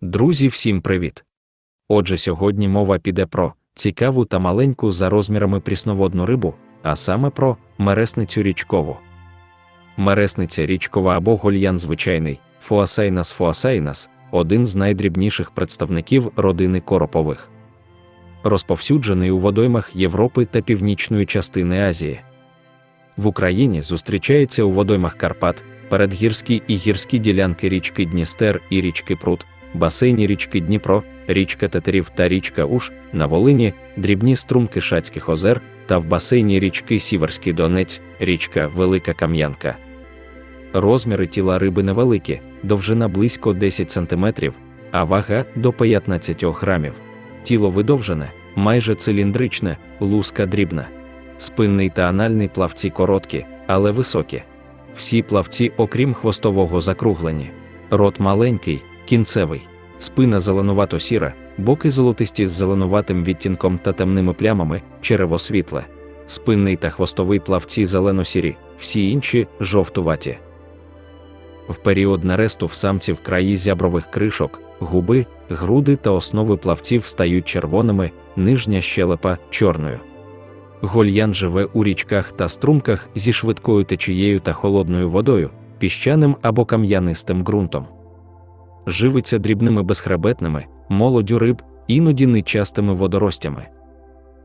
Друзі, всім привіт! Отже, сьогодні мова піде про цікаву та маленьку за розмірами прісноводну рибу, а саме про мересницю річкову. Мересниця річкова або гольян звичайний Фуасайнас фуасайнас один з найдрібніших представників родини коропових. Розповсюджений у водоймах Європи та північної частини Азії. В Україні зустрічається у водоймах Карпат, передгірські і гірські ділянки річки Дністер і річки Прут, басейні річки Дніпро, річка Тетерів та річка Уш, на Волині, дрібні струмки Шацьких озер та в басейні річки Сіверський Донець, річка Велика Кам'янка. Розміри тіла риби невеликі, довжина близько 10 см, а вага до 15 грамів. Тіло видовжене, майже циліндричне, луска дрібна. Спинний та анальний плавці короткі, але високі. Всі плавці, окрім хвостового, закруглені. Рот маленький, кінцевий, спина зеленувато сіра, боки золотисті з зеленуватим відтінком та темними плямами, черево світле. Спинний та хвостовий плавці зелено-сірі, всі інші жовтуваті. В період нересту в самців краї зябрових кришок, губи, груди та основи плавців стають червоними, нижня щелепа чорною. Гольян живе у річках та струмках зі швидкою течією та холодною водою, піщаним або кам'янистим ґрунтом. Живиться дрібними безхребетними, молоддю риб, іноді нечастими водоростями.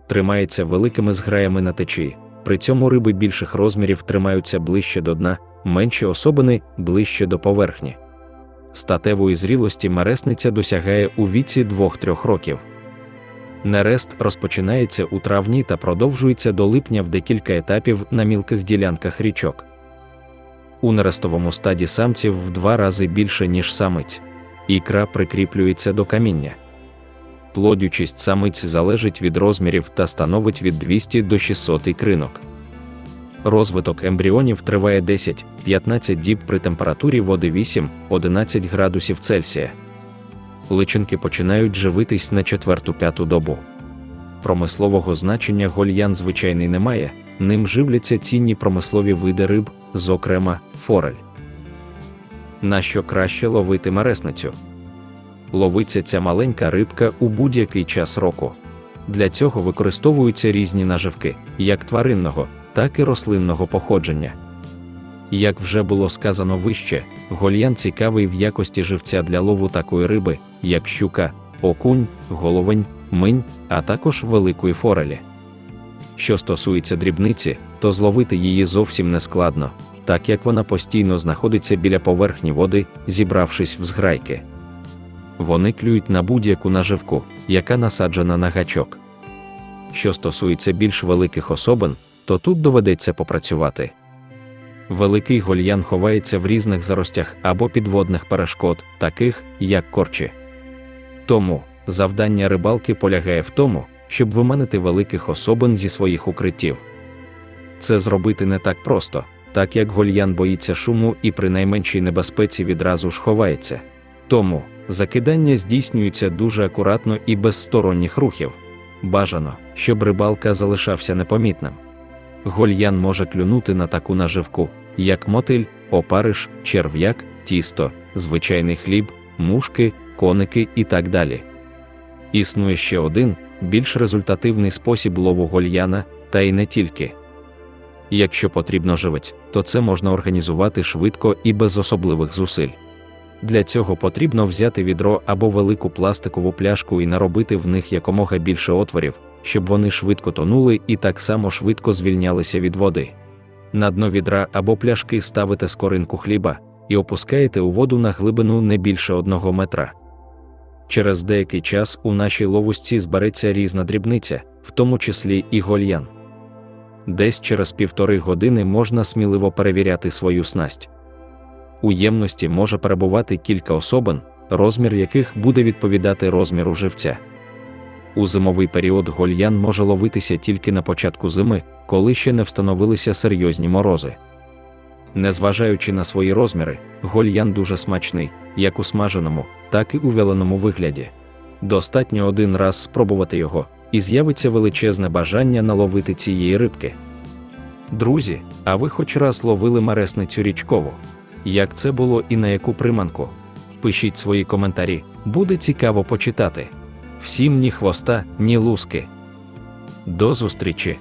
Тримається великими зграями на течії, при цьому риби більших розмірів тримаються ближче до дна, менші особини ближче до поверхні. Статевої зрілості мересниця досягає у віці 2-3 років. Нерест розпочинається у травні та продовжується до липня в декілька етапів на мілких ділянках річок. У нерестовому стаді самців в два рази більше, ніж самиць. Ікра прикріплюється до каміння. Плодючість самиць залежить від розмірів та становить від 200 до 600 ікринок. Розвиток ембріонів триває 10-15 діб при температурі води 8-11 градусів Цельсія. Личинки починають живитись на четверту-п'яту добу. Промислового значення гольян звичайний немає, ним живляться цінні промислові види риб, зокрема, форель. На що краще ловити мересницю? Ловиться ця маленька рибка у будь-який час року. Для цього використовуються різні наживки, як тваринного, так і рослинного походження. Як вже було сказано вище, гольян цікавий в якості живця для лову такої риби, як щука, окунь, головень, минь, а також великої форелі. Що стосується дрібниці, то зловити її зовсім не складно, так як вона постійно знаходиться біля поверхні води, зібравшись в зграйки. Вони клюють на будь-яку наживку, яка насаджена на гачок. Що стосується більш великих особин, то тут доведеться попрацювати. Великий гольян ховається в різних заростях або підводних перешкод, таких як корчі. Тому завдання рибалки полягає в тому, щоб виманити великих особин зі своїх укриттів. Це зробити не так просто, так як гольян боїться шуму і при найменшій небезпеці відразу ж ховається. Тому закидання здійснюється дуже акуратно і без сторонніх рухів. Бажано, щоб рибалка залишався непомітним. Гольян може клюнути на таку наживку, як мотиль, опариш, черв'як, тісто, звичайний хліб, мушки, коники і так далі. Існує ще один, більш результативний спосіб лову гольяна, та й не тільки. Якщо потрібно живець, то це можна організувати швидко і без особливих зусиль. Для цього потрібно взяти відро або велику пластикову пляшку і наробити в них якомога більше отворів, щоб вони швидко тонули і так само швидко звільнялися від води. На дно відра або пляшки ставите скоринку хліба і опускаєте у воду на глибину не більше одного метра. Через деякий час у нашій ловусці збереться різна дрібниця, в тому числі і гольян. Десь через півтори години можна сміливо перевіряти свою снасть. У ємності може перебувати кілька особин, розмір яких буде відповідати розміру живця. У зимовий період гольян може ловитися тільки на початку зими, коли ще не встановилися серйозні морози. Незважаючи на свої розміри, гольян дуже смачний, як у смаженому, так і у вяленому вигляді. Достатньо один раз спробувати його, і з'явиться величезне бажання наловити цієї рибки. Друзі, а ви хоч раз ловили мересницю річкову? Як це було і на яку приманку? Пишіть свої коментарі, Буде цікаво почитати. Всім ні хвоста, ні луски. До зустрічі!